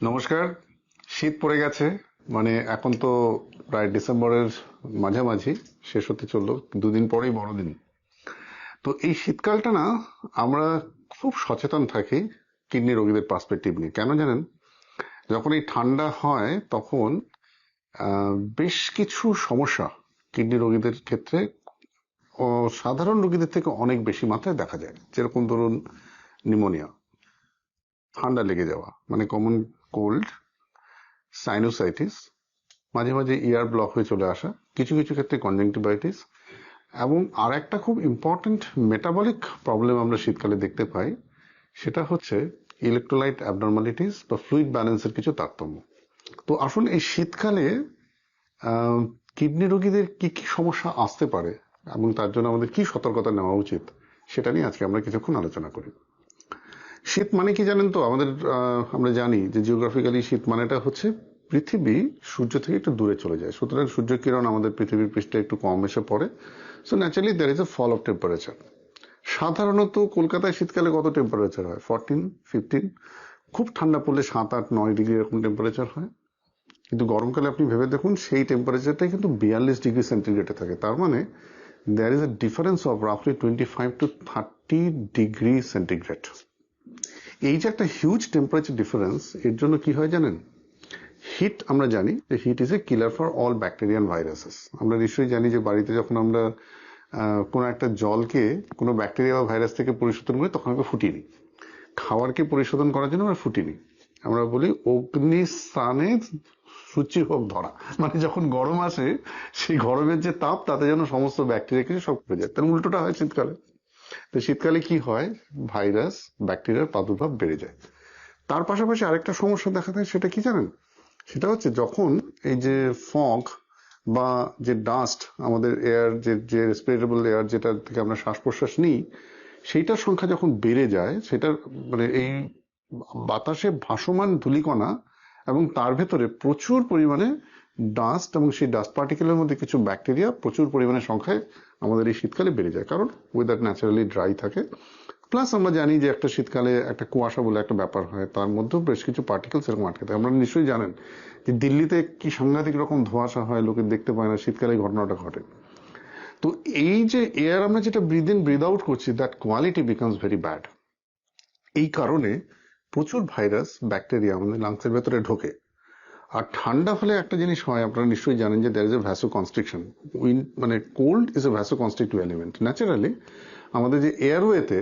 নমস্কার। শীত পড়ে গেছে মানে এখন তো প্রায় ডিসেম্বরের মাঝামাঝি, শেষ হতে চলল, দুদিন পরেই বড়দিন। তো এই শীতকালটা না, আমরা খুব সচেতন থাকি কিডনি রোগীদের পার্সপেক্টিভ নিয়ে। কেন জানেন? যখন এই ঠান্ডা হয়, তখন বেশ কিছু সমস্যা কিডনি রোগীদের ক্ষেত্রে সাধারণ রোগীদের থেকে অনেক বেশি মাত্রায় দেখা যায়। যেরকম ধরুন নিউমোনিয়া ঠান্ডা লেগে যাওয়া মানে কমন কোল্ড সাইনোসাইটিস মাঝে মাঝে ইয়ার ব্লক হয়ে চলে আসা, কিছু কিছু ক্ষেত্রে কনজেংটিভাইটিস এবং আর একটা খুব ইম্পর্ট্যান্ট মেটাবলিক প্রবলেম আমরা শীতকালে দেখতে পাই, সেটা হচ্ছে ইলেকট্রোলাইট অ্যাবনর্মালিটিস বা ফ্লুইড ব্যালেন্সের কিছু তারতম্য। তো আসলে এই শীতকালে কিডনি রোগীদের কি কি সমস্যা আসতে পারে এবং তার জন্য আমাদের কি সতর্কতা নেওয়া উচিত, সেটা নিয়ে আজকে আমরা কিছুক্ষণ আলোচনা করি। শীত মানে কি জানেন তো? আমাদের আমরা জানি যে জিওগ্রাফিক্যালি শীত মানেটা হচ্ছে পৃথিবী সূর্য থেকে একটু দূরে চলে যায়। সুতরাং সূর্য কিরণ আমাদের পৃথিবীর পৃষ্ঠে একটু কম এসে পড়ে। So naturally there is a fall of temperature সাধারণত কলকাতায় শীতকালে কত টেম্পারেচার হয়? ফোরটিন ফিফটিন খুব ঠান্ডা পড়লে সাত, আট, নয় ডিগ্রি এরকম টেম্পারেচার হয়। কিন্তু গরমকালে আপনি ভেবে দেখুন, সেই টেম্পারেচারটাই কিন্তু বিয়াল্লিশ ডিগ্রি সেন্টিগ্রেডে থাকে। তার মানে there is a difference of রাফলি twenty five to thirty degree centigrade এই যে একটা হিউজ টেম্পারেচার ডিফারেন্স এর জন্য কি হয় জানেন? হিট আমরা জানি যে heat is a killer for all bacteria and viruses আমরা নিশ্চয়ই জানি যে বাড়িতে যখন আমরা কোনো একটা জলকে, কোনো ব্যাকটেরিয়া বা ভাইরাস থেকে পরিশোধন করি, তখন আমরা ফুটিয়ে নিই। খাবারকে পরিশোধন করার জন্য আমরা ফুটিয়ে নিই। আমরা বলি অগ্নি স্থানে সূচি হোক ধরা। মানে যখন গরম আসে, সেই গরমের যে তাপ, তাতে যেন সমস্ত ব্যাকটেরিয়া কিছু সব করে যায়। তার উল্টোটা হয় শীতকালে। তো শীতকালে কি হয়? ভাইরাস, ব্যাকটেরিয়ার প্রাদুর্ভাব বেড়ে যায়। তার পাশাপাশি আরেকটা সমস্যা দেখা দেয় সেটা কি জানেন? সেটা হচ্ছে যখন এই যে ফগ বা যে ডাস্ট, আমাদের এয়ার যে যে রেসপিরেটেবল এয়ার যেটা থেকে আমরা শ্বাস প্রশ্বাস নিই, সেইটার সংখ্যা যখন বেড়ে যায়, সেটার মানে এই বাতাসে ভাসমান ধূলিকণা এবং তার ভেতরে প্রচুর পরিমাণে ডাস্ট এবং সেই ডাস্ট পার্টিকেলের মধ্যে কিছু ব্যাকটেরিয়া প্রচুর পরিমাণে সংখ্যায় আমাদের এই শীতকালে বেড়ে যায়। কারণ ওয়েদার ন্যাচারালি ড্রাই থাকে। প্লাস আমরা জানি যে একটা শীতকালে একটা কুয়াশা বলে একটা ব্যাপার হয়, তার মধ্যেও বেশ কিছু পার্টিকেলস এরকম আটকে থাকে। আপনারা নিশ্চয়ই জানেন যে দিল্লিতে কি সাংঘাতিক রকম ধোঁয়াশা হয়, লোকে দেখতে পায় না, শীতকালে ঘটনাটা ঘটে। তো এই যে এয়ার আমরা যেটা ব্রিদ ইন ব্রিদ আউট করছি that quality becomes very bad এই কারণে প্রচুর ভাইরাস ব্যাকটেরিয়া আমাদের লাংসের ভেতরে ঢোকে। আর ঠান্ডা হলে একটা জিনিস হয়, আপনারা নিশ্চয়ই জানেন যে there is a vasoconstriction when মানে cold is a vasoconstrictive element naturally আমাদের যে এয়ারওয়েতে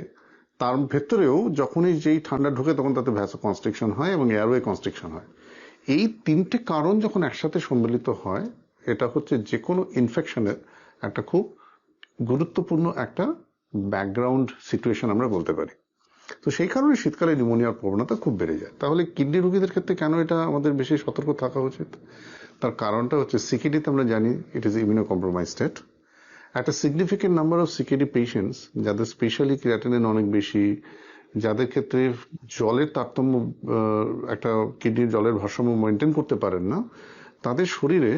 তার ভেতরেও যখনই যেই ঠান্ডা ঢোকে, তখন তাতে ভ্যাসো কনস্ট্রিকশন হয় এবং এয়ারওয়ে কনস্ট্রিকশন হয়। এই তিনটে কারণ যখন একসাথে সম্মিলিত হয়, এটা হচ্ছে যে কোনো ইনফেকশনের একটা খুব গুরুত্বপূর্ণ একটা ব্যাকগ্রাউন্ড সিচুয়েশন আমরা বলতে পারি। তো সেই কারণে শীতকালে নিউমোনিয়ার প্রবণতা খুব বেড়ে যায়। তাহলে কিডনি রোগীদের ক্ষেত্রে কেন এটা আমাদের বেশি সতর্ক থাকা উচিত? তার কারণটা হচ্ছে সিকিডিতে আমরা জানি it is immuno compromise state একটা significant number of CKD patients যাদের স্পেশালি ক্রিয়াটিনিন অনেক বেশি, যাদের ক্ষেত্রে জলের তারতম্য একটা কিডনির জলের ভারসাম্য মেনটেন করতে পারেন না, তাদের শরীরে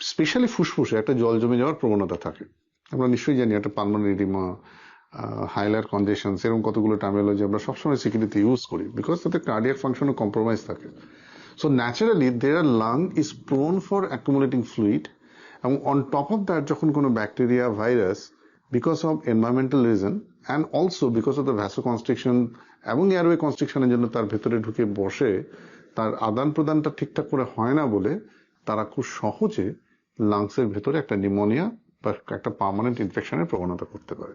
স্পেশালি ফুসফুসে একটা জল জমে যাওয়ার প্রবণতা থাকে। আমরা নিশ্চয়ই জানি একটা পালমোনারি এডিমা হাইলার কনজেশন এরকম কতগুলো টার্মিনোলজি আমরা সবসময় সিকিউরিটি ইউজ করি বিকজ তাতে কার্ডিয়াক ফাংশনও কম্প্রোমাইজ থাকে। So naturally their lung is prone for accumulating fluid এবং অন টপ অফ দ্যাট যখন কোনো bacteria virus because of environmental reason and also because of the vasoconstriction এবং এয়ারওয়ে কনস্ট্রিকশনের জন্য তার ভেতরে ঢুকে বসে, তার আদান প্রদানটা ঠিকঠাক করে হয় না বলে তারা খুব সহজে লাংসের ভেতরে একটা নিউমোনিয়া বা একটা পার্মানেন্ট ইনফেকশনের প্রবণতা করতে পারে।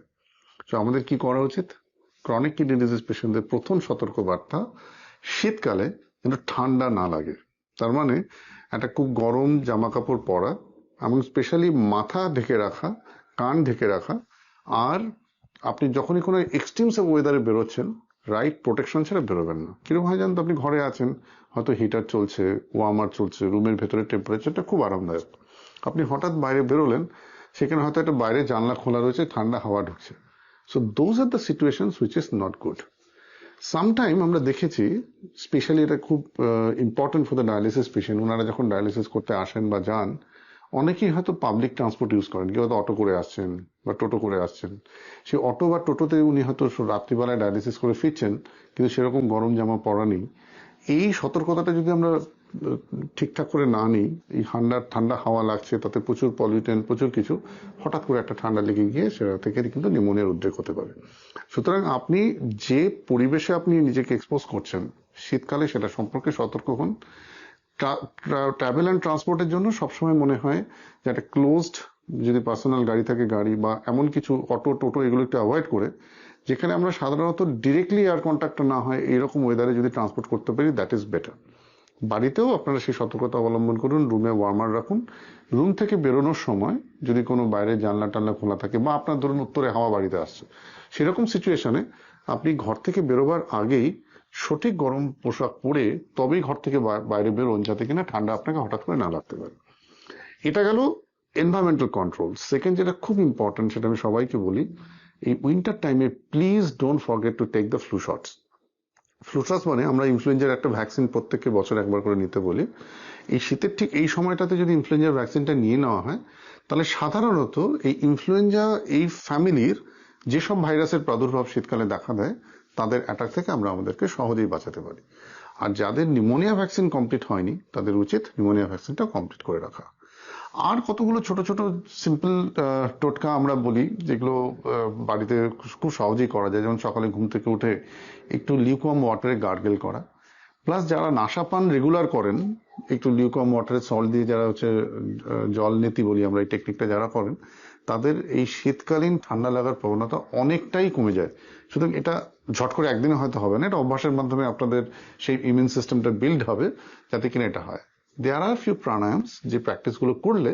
তো আমাদের কি করা উচিত? ক্রনিক কিডনি ডিজিজ পেশেন্টদের প্রথম সতর্ক বার্তা শীতকালে যেন ঠান্ডা না লাগে। তার মানে একটা খুব গরম জামা কাপড় পরা এবং স্পেশালি মাথা ঢেকে রাখা, কান ঢেকে রাখা, আর আপনি যখনই কোনো এক্সট্রিমস ওয়েদারে বেরোচ্ছেন রাইট প্রোটেকশন ছাড়া বেরোবেন না। কীরকম হয় জানেন তো আপনি ঘরে আছেন, হয়তো হিটার চলছে ওয়ার্মার চলছে রুমের ভেতরে টেম্পারেচারটা খুব আরামদায়ক। আপনি হঠাৎ বাইরে বেরোলেন, সেখানে হয়তো একটা বাইরে জানলা খোলা রয়েছে, ঠান্ডা হাওয়া ঢুকছে। So those are the situation which is not good sometime আমরা দেখেছি স্পেশালি এটা খুব important for the dialysis patient ওনারা যখন ডায়ালিসিস করতে আসেন বা যান, অনেকেই হয়তো পাবলিক ট্রান্সপোর্ট ইউজ করেন। কেউ হয়তো অটো করে আসছেন বা টোটো করে আসছেন। সেই অটো বা টোটোতে উনি হয়তো রাত্রিবেলায় ডায়ালিসিস করে ফিরছেন, কিন্তু সেরকম গরম জামা পরা নেই। এই সতর্কতাটা যদি আমরা ঠিকঠাক করে না নিই, এই ঠান্ডা ঠান্ডা হাওয়া লাগছে, তাতে প্রচুর পলিউটেন্ট প্রচুর কিছু, হঠাৎ করে একটা ঠান্ডা লেগে গিয়ে সেটা থেকে কিন্তু নিউমোনিয়ার উদ্রেক হতে পারে। সুতরাং আপনি যে পরিবেশে আপনি নিজেকে এক্সপোজ করছেন, শীতকালে সেটা সম্পর্কে সতর্ক হন। ট্রাভেল অ্যান্ড ট্রান্সপোর্টের জন্য সবসময় মনে হয় যে একটা ক্লোজড যদি পার্সোনাল গাড়ি থাকে, গাড়ি বা এমন কিছু অটো টোটো এগুলো একটু অ্যাভয়েড করে, যেখানে আমরা সাধারণত ডিরেক্টলি এয়ার কন্ট্যাক্ট না হয় এরকম ওয়েদারে যদি ট্রান্সপোর্ট করতে পারি দ্যাট ইজ বেটার বাড়িতেও আপনারা সেই সতর্কতা অবলম্বন করুন, রুমে ওয়ার্মার রাখুন। রুম থেকে বেরোনোর সময় যদি কোনো বাইরে জানলা টানলা খোলা থাকে বা আপনার ধরুন উত্তরে হাওয়া বাড়িতে আসছে, সেরকম সিচুয়েশনে আপনি ঘর থেকে বেরোবার আগেই সঠিক গরম পোশাক পরে তবেই ঘর থেকে বাইরে বেরোন যাতে কিনা ঠান্ডা আপনাকে হঠাৎ করে না লাগতে পারে। এটা গেল এনভায়রনমেন্টাল কন্ট্রোল সেকেন্ড যেটা খুব ইম্পর্টেন্ট সেটা আমি সবাইকে বলি, এই উইন্টার টাইমে please don't forget to take the flu shots flu shots মানে আমরা ইনফ্লুয়েঞ্জার একটা ভ্যাকসিন প্রত্যেককে বছর একবার করে নিতে বলি। এই শীতের ঠিক এই সময়টাতে যদি ইনফ্লুয়েঞ্জার ভ্যাকসিনটা নিয়ে নেওয়া হয়, তাহলে সাধারণত এই ইনফ্লুয়েঞ্জা এই ফ্যামিলির যেসব ভাইরাসের প্রাদুর্ভাব শীতকালে দেখা দেয়, তাদের অ্যাটাক থেকে আমরা আমাদেরকে সহজেই বাঁচাতে পারি। আর যাদের নিউমোনিয়া ভ্যাকসিন কমপ্লিট হয়নি, তাদের উচিত নিউমোনিয়া ভ্যাকসিনটা কমপ্লিট করে রাখা। আর কতগুলো ছোট ছোট সিম্পল টোটকা আমরা বলি, যেগুলো বাড়িতে খুব সহজেই করা যায়। যেমন সকালে ঘুম থেকে উঠে একটু লিউকম ওয়াটারে গার্গেল করা। প্লাস যারা নাশা পান রেগুলার করেন, একটু লিউকম ওয়াটারে সল্ট দিয়ে যারা হচ্ছে জল নীতি বলি আমরা, এই টেকনিকটা যারা করেন, তাদের এই শীতকালীন ঠান্ডা লাগার প্রবণতা অনেকটাই কমে যায়। সুতরাং এটা ঝট করে একদিনে হয়তো হবে না, এটা অভ্যাসের মাধ্যমে আপনাদের সেই ইমিউন সিস্টেমটা বিল্ড হবে, যাতে কিনা এটা হয়। দেয়ার আর ফিউ প্রাণায়ামস যে প্র্যাকটিসগুলো করলে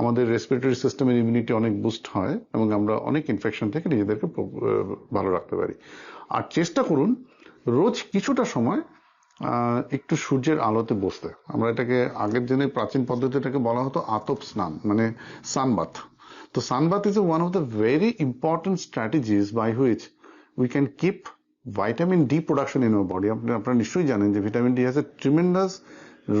আমাদের রেসপিরেটরি সিস্টেমের ইমিউনিটি অনেক বুস্ট হয় এবং আমরা অনেক ইনফেকশন থেকে নিজেদেরকে ভালো রাখতে পারি। আর চেষ্টা করুন রোজ কিছুটা সময় একটু সূর্যের আলোতে বসতে। আমরা এটাকে আগের দিনে প্রাচীন পদ্ধতিটাকে বলা হতো আতপ স্নান মানে সানবাথ তো sunbath is one of the very important strategies by which we can keep vitamin D production in our body আপনি আপনারা নিশ্চয়ই জানেন যে vitamin D has a tremendous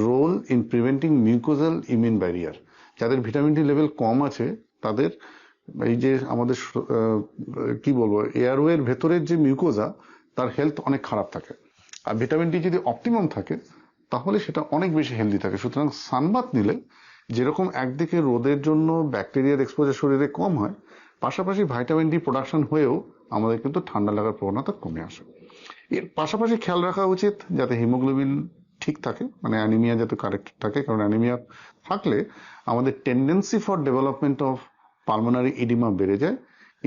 role in preventing mucosal immune barrier যাদের vitamin D level কম আছে, তাদের এই যে আমাদের কি বলব এয়ারওয়ের ভেতরের যে মিউকোজা তার হেলথ অনেক খারাপ থাকে। আর ভিটামিন ডি যদি অপটিমাম থাকে, তাহলে সেটা অনেক বেশি হেলদি থাকে। সুতরাং সানবাত নিলে যেরকম একদিকে রোদের জন্য ব্যাকটেরিয়ার এক্সপোজার শরীরে কম হয়, পাশাপাশি ভাইটামিন ডি প্রোডাকশন হয়েও আমাদের কিন্তু ঠান্ডা লাগার প্রবণতা কমে আসে। এর পাশাপাশি খেয়াল রাখা উচিত যাতে হিমোগ্লোবিন ঠিক থাকে মানে অ্যানিমিয়া যাতে কারেক্ট থাকে, কারণ অ্যানিমিয়া থাকলে আমাদের tendency for development of pulmonary oedema বেড়ে যায়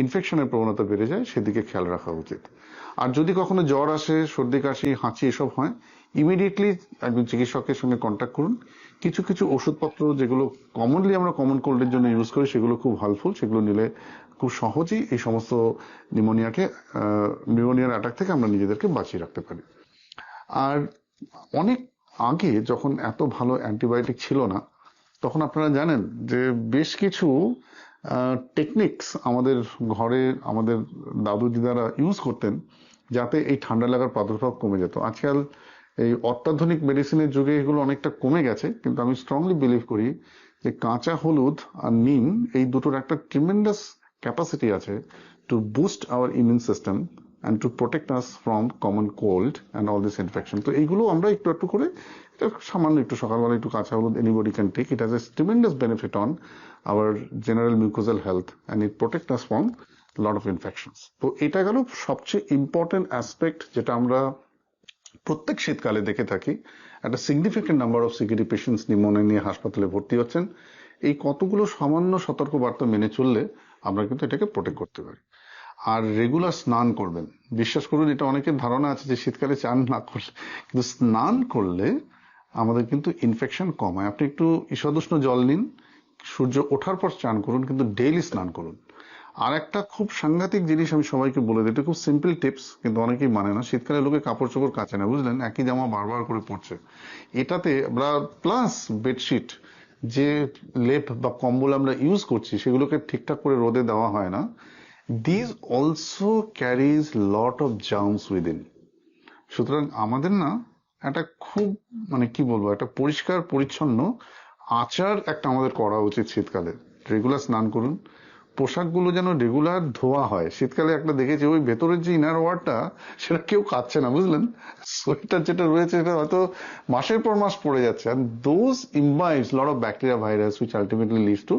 ইনফেকশনের প্রবণতা বেড়ে যায়, সেদিকে খেয়াল রাখা উচিত। আর যদি কখনো জ্বর আসে, সর্দি, কাশি, হাঁচি, এসব হয় ইমিডিয়েটলি একজন চিকিৎসকের সঙ্গে কন্ট্যাক্ট করুন। কিছু কিছু ওষুধপত্র যেগুলো কমনলি আমরা কমন কোল্ডের জন্য ইউজ করি, সেগুলো খুব হেল্পফুল সেগুলো নিলে খুব সহজেই এই সমস্ত নিউমোনিয়াকে নিউমোনিয়ার অ্যাটাক থেকে আমরা নিজেদেরকে বাঁচিয়ে রাখতে পারি। আর অনেক আগে যখন এত ভালো অ্যান্টিবায়োটিক ছিল না, তখন আপনারা জানেন যে বেশ কিছু টেকনিক্স আমাদের ঘরে আমাদের দাদু দিদারা ইউজ করতেন যাতে এই ঠান্ডা লাগার প্রাদুর্ভাব কমে যেত। আজকাল এই অত্যাধুনিক মেডিসিনের যুগে এগুলো অনেকটা কমে গেছে, কিন্তু আমি স্ট্রংলি বিলিভ করি যে কাঁচা হলুদ আর নিম এই দুটোর একটা ট্রিমেন্ডাস ক্যাপাসিটি আছে to boost our immune system and to protect us from common cold and all this infection তো এইগুলো আমরা একটু একটু করে সামান্য একটু সকালবেলা একটু কাঁচা হলুদ anybody can take it has a tremendous benefit on our general mucosal health and it protect us from lot of infections তো এটা গেল সবচেয়ে ইম্পর্টেন্ট অ্যাসপেক্ট যেটা আমরা প্রত্যেক শীতকালে দেখে থাকি। একটা significant number of security patients pneumonia নিয়ে হাসপাতালে ভর্তি হচ্ছেন। এই কতগুলো সামান্য সতর্ক বার্তা মেনে চললে আমরা কিন্তু এটাকে প্রোটেক্ট করতে পারি। আর রেগুলার স্নান করবেন। বিশ্বাস করুন, এটা অনেকের ধারণা আছে যে শীতকালে চান না করলে, কিন্তু স্নান করলে আমাদের কিন্তু ইনফেকশন কমায়। আপনি একটু ঈষদুষ্ণ জল নিন, সূর্য ওঠার পর চান করুন, কিন্তু ডেইলি স্নান করুন। আর একটা খুব সাংঘাতিক জিনিস আমি সবাইকে বলে দিই, এটা খুব সিম্পল টিপস কিন্তু অনেকেই মানে না। শীতকালে লোকে কাপড় চোপড় কাচে না, বুঝলেন? একই জামা বারবার করে পড়ছে এটাতে আমরা প্লাস বেডশিট যে লেপ বা কম্বল আমরা ইউজ করছি, সেগুলোকে ঠিকঠাক করে রোদে দেওয়া হয় না। This also carries lot of germs within সুতরাং আমাদের না একটা খুব মানে কি বলব, একটা পরিষ্কার, পরিচ্ছন্ন আচার একটা আমাদের করা উচিত শীতকালে। রেগুলার স্নান করুন। পোশাকগুলো যেন রেগুলার ধোয়া হয়। শীতকালে একটা দেখেছি, ওই ভেতরের যে ইনার ওয়ারটা সেটা কেউ খাচ্ছে না, বুঝলেন? সোয়েটার যেটা রয়েছে, সেটা হয়তো মাসের পর মাস পড়ে যাচ্ছে। আর those imbibes lot of bacteria virus which ultimately leads to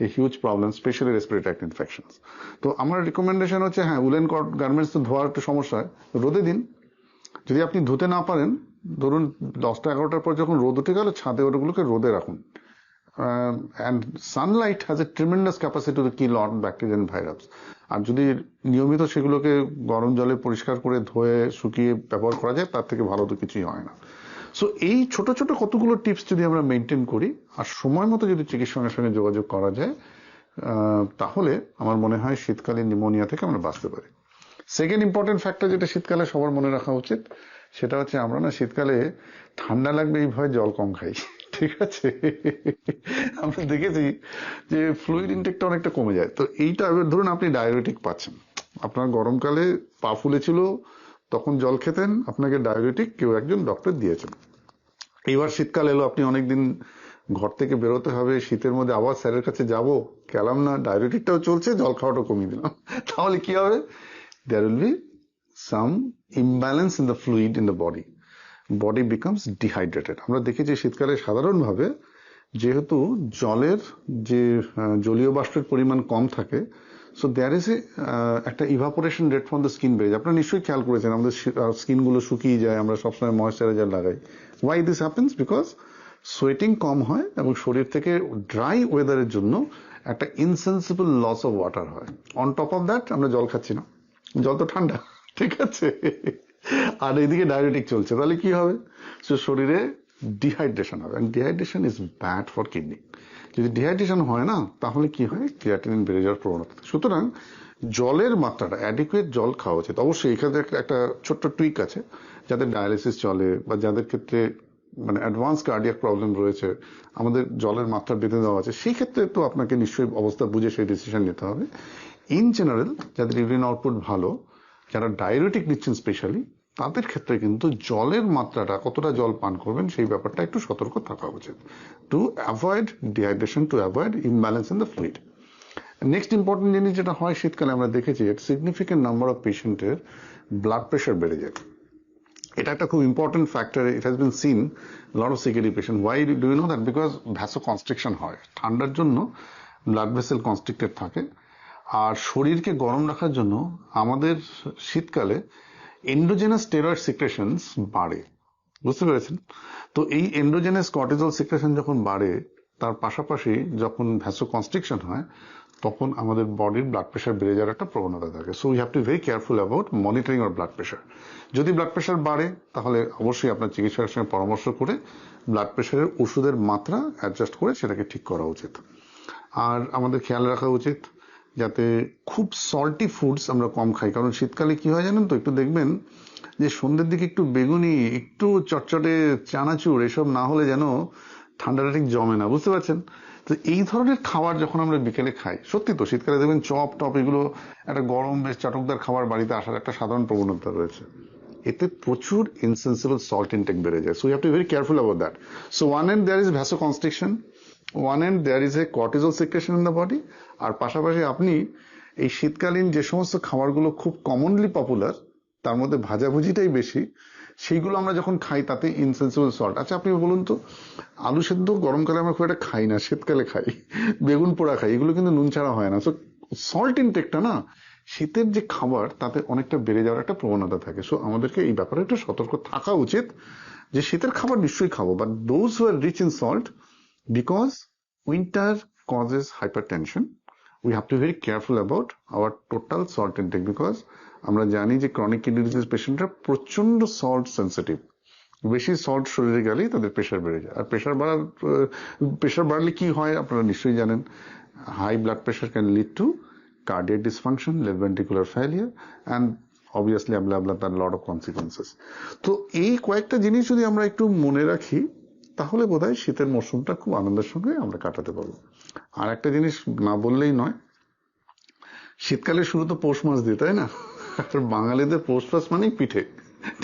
a huge problem specially respiratory tract infections তো আমার রিকমেন্ডেশন হচ্ছে হ্যাঁ উলেন গার্মেন্টস তো ধোয়ার একটু সমস্যা হয়, রোদে দিন। যদি আপনি ধুতে না পারেন, ধরুন দশটা এগারোটার পর যখন রোদ উঠে গেল, ছাদে ওগুলোকে রোদে রাখুন। And sunlight has a tremendous capacity to kill on bacteria and virus আর যদি নিয়মিত সেগুলোকে গরম জলে পরিষ্কার করে ধুয়ে, শুকিয়ে ব্যবহার করা যায়, তার থেকে ভালো তো কিছুই হয় না। সো এই ছোট ছোট কতগুলো টিপস যদি আমরা মেনটেন করি, আর সময় মতো যদি চিকিৎসকের সঙ্গে যোগাযোগ করা যায় তাহলে আমার মনে হয় শীতকালীন নিউমোনিয়া থেকে আমরা বাঁচতে পারি। সেকেন্ড ইম্পর্টেন্ট ফ্যাক্টর যেটা শীতকালে সবার মনে রাখা উচিত, সেটা হচ্ছে আমরা না শীতকালে ঠান্ডা লাগবে এই ভয়ে জল কম খাই, ঠিক আছে? আমরা দেখেছি যে ফ্লুইড ইনটেকটা অনেকটা কমে যায়। তো এইটা ধরুন আপনি ডায়াবেটিক পাচ্ছেন। আপনার গরমকালে পা ফুলেছিল তখন জল খেতেন। আপনাকে ডায়াবেটিক কেউ একজন ডক্টর দিয়েছেন। এইবার শীতকাল এলো, আপনি অনেকদিন ঘর থেকে বেরোতে হবে, শীতের মধ্যে আবার স্যারের কাছে যাব। গেলাম না, ডায়াবেটিকটাও চলছে, জল খাওয়াটাও কমিয়ে দিলাম। তাহলে কি হবে? There will be some imbalance in the fluid in the body body becomes dehydrated আমরা দেখেছি শীতকালে সাধারণভাবে যেহেতু জলের যে জলীয় বাষ্পের পরিমাণ কম থাকে সো দেয়ার ইজ এ একটা evaporation rate from the skin যায় আপনারা নিশ্চয়ই খেয়াল করেছেন, আমাদের স্কিনগুলো শুকিয়ে যায়, আমরা সবসময় ময়েশ্চারাইজার লাগাই। Why this happens because sweating কম হয় এবং শরীর থেকে ড্রাই ওয়েদারের জন্য একটা ইনসেন্সিবল লস অফ ওয়াটার হয়। অন টপ অফ দ্যাট আমরা জল খাচ্ছি না। জল তো ঠান্ডা, ঠিক আছে? আর এইদিকে ডায়াবেটিক চলছে। তাহলে কি হবে? শরীরে ডিহাইড্রেশন হবে। Dehydration is bad for kidney যদি ডিহাইড্রেশন হয় না, তাহলে কি হয়? ক্রিয়াটিনিন বেড়ে যাওয়ার প্রবণতা। সুতরাং জলের মাত্রাটা অ্যাডিকুয়েট জল খাওয়া উচিত। অবশ্যই এখানে একটা- ছোট্ট টুইক আছে। যাদের ডায়ালিসিস চলে বা যাদের ক্ষেত্রে মানে অ্যাডভান্স কার্ডিয়াক প্রবলেম রয়েছে, আমাদের জলের মাত্রা বেঁধে দেওয়া আছে, সেই ক্ষেত্রে তো আপনাকে নিশ্চয়ই অবস্থা বুঝে সেই ডিসিশন নিতে হবে। ইন জেনারেল যাদের ইউরিন আউটপুট ভালো, যারা ডায়াবেটিক নিচ্ছেন স্পেশালি তাদের ক্ষেত্রে কিন্তু জলের মাত্রাটা কতটা জল পান করবেন সেই ব্যাপারটা একটু সতর্ক থাকা উচিত। To avoid dehydration to avoid imbalance in the fluid next important জিনিস যেটা হয়, শীতকালে আমরা দেখেছি সিগনিফিকেন্ট নাম্বার অফ পেশেন্টের ব্লাড প্রেশার বেড়ে যায়। এটা একটা খুব important factor it has been seen lot of security patient why do you know that because vaso constriction হয়। ঠান্ডার জন্য ব্লাড ভেসেল কনস্ট্রিক্টেড থাকে। আর শরীরকে গরম রাখার জন্য আমাদের শীতকালে এন্ডোজেনাস স্টেরয়েড সিক্রেশনস বাড়ে। বুঝতে পেরেছেন? তো এই এন্ডোজেনাস কর্টিজল সিক্রেশন যখন বাড়ে, তার পাশাপাশি যখন ভ্যাসো কনস্ট্রিকশন হয়, তখন আমাদের বডির ব্লাড প্রেশার বেড়ে যাওয়ার একটা প্রবণতা থাকে। So we have to very careful about monitoring our blood pressure যদি ব্লাড প্রেশার বাড়ে, তাহলে অবশ্যই আপনার চিকিৎসকের সঙ্গে পরামর্শ করে ব্লাড প্রেশারের ওষুধের মাত্রা অ্যাডজাস্ট করে সেটাকে ঠিক করা উচিত। আর আমাদের খেয়াল রাখা উচিত যাতে খুব সল্টি ফুডস আমরা কম খাই। কারণ শীতকালে কি হয় জানেন তো? একটু দেখবেন যে সন্ধ্যের দিকে একটু বেগুনি, একটু চটচটে চানাচুর, এসব না হলে যেন ঠান্ডাটা ঠিক জমে না, বুঝতে পারছেন? তো এই ধরনের খাবার যখন আমরা বিকেলে খাই, সত্যি তো শীতকালে দেখবেন চপ টপ এগুলো একটা গরম বেশ চটকদার খাবার বাড়িতে আসার একটা সাধারণ প্রবণতা রয়েছে। এতে প্রচুর ইনসেন্সিবল সল্ট ইনটেক বেড়ে যায়। So you have to very careful about that so one and there is vaso constriction one and there is a cortisol secretion in the body আর পাশাপাশি আপনি এই শীতকালীন যে সমস্ত খাবারগুলো খুব কমনলি পপুলার তার মধ্যে ভাজাভুজিটাই বেশি, সেইগুলো আমরা যখন খাই, তাতে ইনসেন্সিবল সল্ট আচ্ছা আপনি বলুন তো, আলু সেদ্ধ গরমকালে আমরা খুব একটা খাই না, শীতকালে খাই, বেগুন পোড়া খাই, এগুলো কিন্তু নুন ছাড়া হয় না। সো সল্ট ইনটেকটা না, শীতের যে খাবার, তাতে অনেকটা বেড়ে যাওয়ার একটা প্রবণতা থাকে। সো আমাদেরকে এই ব্যাপারে একটু সতর্ক থাকা উচিত যে, শীতের খাবার নিশ্চয়ই খাব but those are rich in salt because winter causes hypertension we have to be very careful about our total salt intake because আমরা জানি যে ক্রনিক কিডনি ডিজিজ পেশেন্টরা প্রচণ্ড সল্ট সেন্সিটিভ বেশি সল্ট শরীরে গেলেই তাদের প্রেশার বেড়ে যায়। আর প্রেশার বাড়ার প্রেশার বাড়লে কি হয় আপনারা নিশ্চয়ই জানেন। High blood pressure can lead to cardiac dysfunction, left ventricular failure, and obviously blah blah তার লট অফ কনসিকুয়েন্সেস তো এই কয়েকটা জিনিস যদি আমরা একটু মনে রাখি তাহলে বোধহয় শীতের মরশুমটা খুব আনন্দের সঙ্গে আমরা কাটাতে পারব। আর একটা জিনিস না বললেই নয় শীতকালে শুরু তো পৌষ মাস দিয়ে, তাই না? বাঙালিদের পৌষ মাস মানেই পিঠে,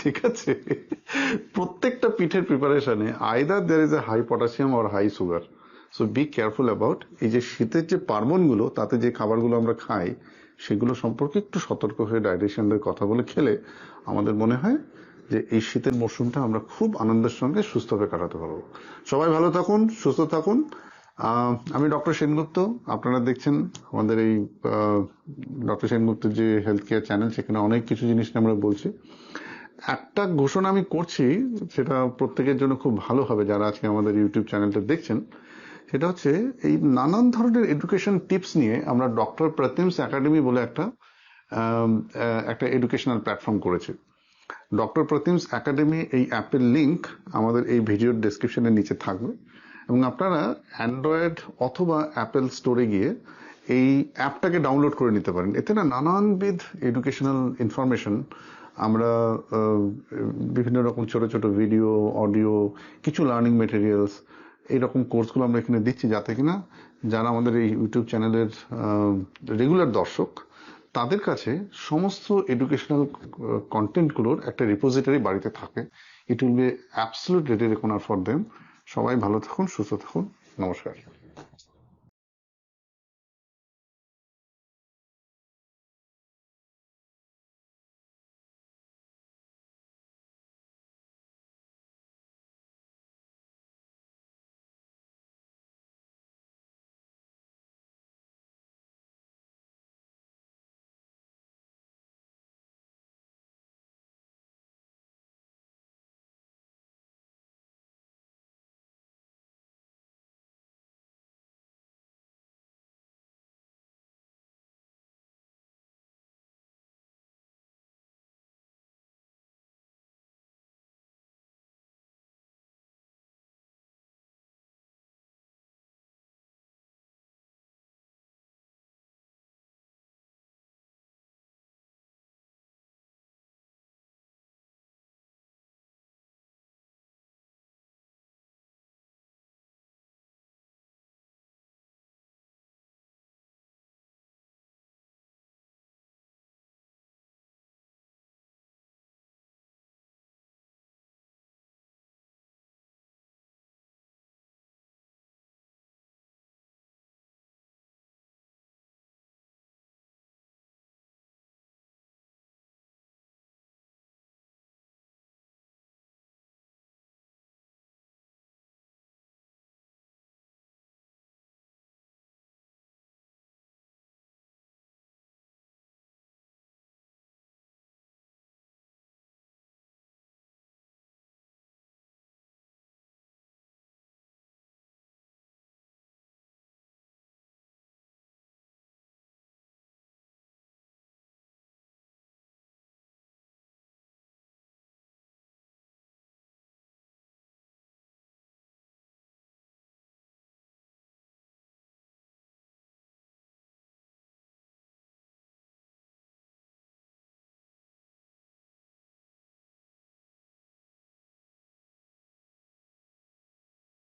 ঠিক আছে? প্রত্যেকটা পিঠের প্রিপারেশনে either there is a high potassium R high sugar so be careful about এই যে শীতের যে পার্বণগুলো, তাতে যে খাবারগুলো আমরা খাই, সেগুলো সম্পর্কে একটু সতর্ক হয়ে ডায়েটিশিয়ানদের কথা বলে খেলে আমাদের মনে হয় যে এই শীতের মরশুমটা আমরা খুব আনন্দের সঙ্গে সুস্থভাবে কাটাতে পারব। সবাই ভালো থাকুন, সুস্থ থাকুন। আমি ডক্টর সেনগুপ্ত, আপনারা দেখছেন আমাদের এই ডক্টর সেনগুপ্তের যে হেলথ কেয়ার চ্যানেল সেখানে অনেক কিছু জিনিস আমরা বলছি। একটা ঘোষণা আমি করছি, সেটা প্রত্যেকের জন্য খুব ভালো হবে, যারা আজকে আমাদের ইউটিউব চ্যানেলটা দেখছেন। সেটা হচ্ছে, এই নানান ধরনের এডুকেশন টিপস নিয়ে আমরা ডক্টর প্রতিমস একাডেমি বলে একটা একটা এডুকেশনাল প্ল্যাটফর্ম করেছি। ডক্টর প্রতিমস একাডেমি এই অ্যাপের লিংক আমাদের এই ভিডিওর ডেসক্রিপশনের নিচে থাকবে। এবং আপনারা অ্যান্ড্রয়েড অথবা অ্যাপেল স্টোরে গিয়ে এই অ্যাপটাকে ডাউনলোড করে নিতে পারেন। এতে না নানানবিধ এডুকেশনাল ইনফরমেশন আমরা বিভিন্ন রকম ছোট ছোট ভিডিও অডিও কিছু লার্নিং মেটেরিয়ালস এইরকম কোর্সগুলো আমরা এখানে দিচ্ছি যাতে কিনা যারা আমাদের এই ইউটিউব চ্যানেলের রেগুলার দর্শক তাদের কাছে সমস্ত এডুকেশনাল কন্টেন্টগুলোর একটা রিপোজিটারি বাড়িতে থাকে। It will be absolute ready reckoner for them সবাই ভালো থাকুন, সুস্থ থাকুন। নমস্কার।